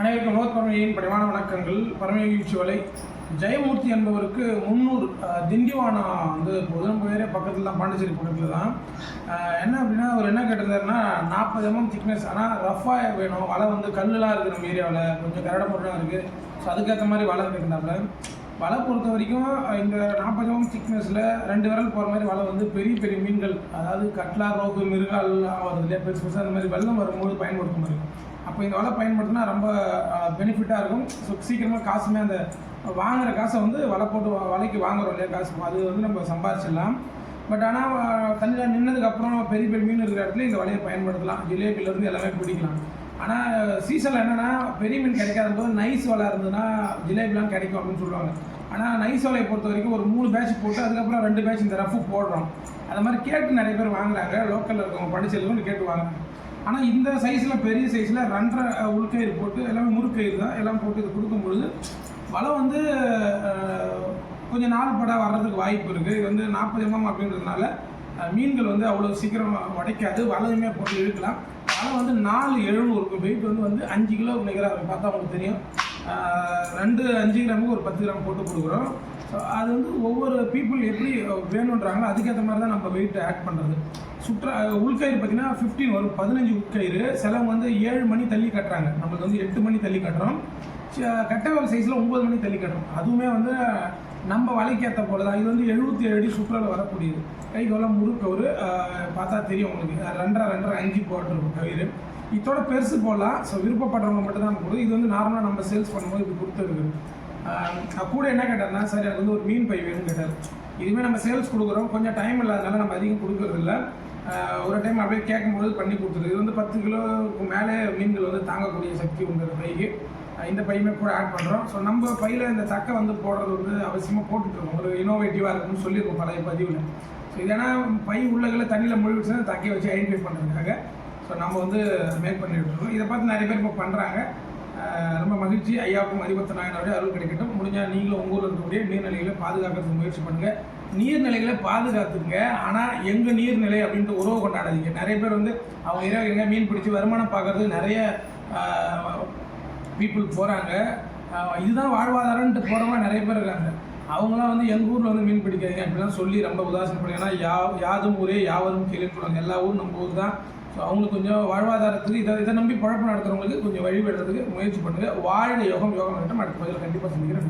அனைவருக்கும் நோத் பரமையின் படைவான வணக்கங்கள் பரமேகி வலை ஜெயமூர்த்தி என்பவருக்கு முன்னூர் திண்டிவானா வந்து புதன் பேரே பக்கத்தில் தான் பாண்டிச்சேரி பக்கத்தில் தான். என்ன அப்படின்னா அவர் என்ன கேட்டிருந்தாருன்னா நாற்பது எம்எம் திக்னஸ் ஆனால் ரஃபாக வேணும். வலை வந்து கல்லுலாம் இருக்குது நம்ம ஏரியாவில் கொஞ்சம் கரடை மட்டும் இருக்குது ஸோ அதுக்கேற்ற மாதிரி வலை கேட்டிருந்தாப்புல. வலை பொறுத்த வரைக்கும் இந்த நாற்பது ஓம் திக்னஸில் ரெண்டு விரல் போகிற மாதிரி வலை வந்து பெரிய பெரிய மீன்கள் அதாவது கட்லா ரோகு மிருகால் வருது இல்லையா? பெருசு பெருசாக அந்த மாதிரி வெள்ளம் வரும்போது பயன்படுத்த மாதிரி. அப்போ இந்த வலை பயன்படுத்தினா ரொம்ப பெனிஃபிட்டாக இருக்கும். ஸோ சீக்கிரமாக காசுமே அந்த வாங்குகிற காசை வந்து வலை போட்டு வலைக்கு வாங்குறோம் இல்லையா காசு? அது வந்து நம்ம சம்பாதிச்சிடலாம் பட் ஆனால் தண்ணியில் நின்னதுக்கப்புறம் பெரிய பெரிய மீன் இருக்கிற இடத்துல இந்த வலையை பயன்படுத்தலாம். ஜிலேபிலேருந்து எல்லாமே பிடிக்கலாம். ஆனால் சீசனில் என்னென்னா பெரிய மீன் கிடைக்காத போது நைஸ் வலை இருந்ததுன்னா ஜிலேபிலாம் கிடைக்கும் அப்படின்னு சொல்லுவாங்க. ஆனால் நைஸ் பொறுத்த வரைக்கும் ஒரு மூணு பேட்ச் போட்டு அதுக்கப்புறம் ரெண்டு பேட்ச் இந்த ரஃபு போடுறோம். அது மாதிரி கேட்டு நிறைய பேர் வாங்குறாங்க. லோக்கலில் இருக்கவங்க படிச்சதுக்கு கேட்டு வாங்குறாங்க. ஆனால் இந்த சைஸில் பெரிய சைஸில் ரெண்டரை உள்கயிறு போட்டு எல்லாமே முறுக்கயிறு தான். எல்லாம் போட்டு இது கொடுக்கும் பொழுது வலை வந்து கொஞ்சம் நாள் பட வர்றதுக்கு வாய்ப்பு இருக்குது இது வந்து நாற்பது எம்எம் அப்படின்றதுனால மீன்கள் வந்து அவ்வளோ சீக்கிரம் உடைக்காது. வலையுமே போட்டு இழுக்கலாம் வலை வந்து நாலு எழுநூறு இருக்கும். வெயிட் வந்து வந்து அஞ்சு கிலோ நிகராக இருக்கும். பார்த்தா உங்களுக்கு தெரியும். ரெண்டு அஞ்சு கிராமுக்கு ஒரு பத்து கிராம் போட்டு கொடுக்குறோம். ஸோ அது வந்து ஒவ்வொரு பீப்புள் எப்படி வேணுன்றாங்களோ அதுக்கேற்ற மாதிரி தான் நம்ம வெயிட் ஆட் பண்ணுறது சுற்றா உள்கயிறு பார்த்தீங்கன்னா ஃபிஃப்டீன் வரும் பதினஞ்சு உட்கயிறு. சிலவங்க வந்து ஏழு மணி தள்ளி கட்டுறாங்க. நம்மளுக்கு வந்து எட்டு மணி தள்ளி கட்டுறோம். ச- கட்டவல் சைஸில் ஒம்பது மணி தள்ளி கட்டுறோம். அதுவுமே வந்து நம்ம வலைக்கேற்ற போல தான் இது வந்து எழுபத்தி ஏழு அடி சுற்றுலாவில் வரக்கூடியது. கை கோலம் முறுக்கவர் பார்த்தா தெரியும் உங்களுக்கு. ரெண்டரை ரெண்டரை அஞ்சு போட்டிருக்கும் கயிறு. இதோட பெருசு போடலாம். ஸோ விருப்பப்படுறவங்க மட்டும்தான் தான் இது வந்து நார்மலாக நம்ம சேல்ஸ் பண்ணும்போது இப்படி கொடுத்துருக்குது. கூட என்ன கேட்டார்னா சார் எனக்கு வந்து ஒரு மீன் பை வேணும்னு கேட்டார். இதுவுமே நம்ம சேல்ஸ் கொடுக்குறோம். கொஞ்சம் டைம் இல்லாதனால நம்ம அதிகம் கொடுக்கறதில்ல. ஒரு டைம் அப்படியே கேட்கும்போது பண்ணி கொடுத்துருக்கு இது வந்து பத்து கிலோவுக்கு மேலே மீன்கள் வந்து தாங்கக்கூடிய சக்தி உண்டு இந்த பைக்கு இந்த பையுமே கூட ஆட் பண்ணுறோம் ஸோ நம்ம பையில் இந்த தக்கை வந்து போடுறது வந்து அவசியமாக போட்டுட்ருக்கோம் ஒரு இனோவேட்டிவாக இருக்கும்னு சொல்லியிருக்கோம் பழைய பதிவில். ஸோ இது ஏன்னா பை உள்ளகளை தண்ணியில் முழுவிடுச்சுன்னா தக்கையை வச்சு ஐடென்டிஃபை பண்ணுறதுக்காக ஸோ நம்ம வந்து மேக் பண்ணிட்டு இருக்கோம். இதை பார்த்து நிறைய பேர் இப்போ பண்ணுறாங்க ரொம்ப மகிழ்ச்சி. ஐயாவுக்கும் அதிபத்த நாயனோட அருள் கிடைக்கட்டும். முடிஞ்சால் நீங்களும் உங்கள் ஊரில் இருக்கக்கூடிய நீர்நிலைகளை பாதுகாக்கிறதுக்கு முயற்சி பண்ணுங்கள் நீர்நிலைகளை பாதுகாத்துங்க ஆனால் எங்கள் நீர்நிலை அப்படின்ட்டு உறவு கொண்டாடாதீங்க. நிறைய பேர் வந்து அவங்க இரவு மீன் பிடிச்சி வருமானம் பார்க்குறது நிறைய பீப்புள் போகிறாங்க இதுதான் வாழ்வாதாரம்ன்ட்டு போகிறவங்க நிறைய பேர் இருக்காங்க. அவங்களாம் வந்து எங்கள் ஊரில் வந்து மீன் பிடிக்காதீங்க அப்படிலாம் சொல்லி ரொம்ப உதாசனப்படுங்க ஏன்னா யா யாதும் ஊரே யாவரும் கேள்வி சொல்லுவாங்க எல்லா ஊரும் நம்ம ஊர் தான். ஸோ அவங்களுக்கு கொஞ்சம் வாழ்வாதாரத்துக்கு இதை இதை நம்பி பழப்பு நடத்துகிறவங்களுக்கு கொஞ்சம் வழிபடுறதுக்கு முயற்சி பண்ணுங்கள் வாழ்க யோகம் யோகம் நடட்டும் அடுத்த பதில் கண்டிப்பாக சந்திக்கிறேன்.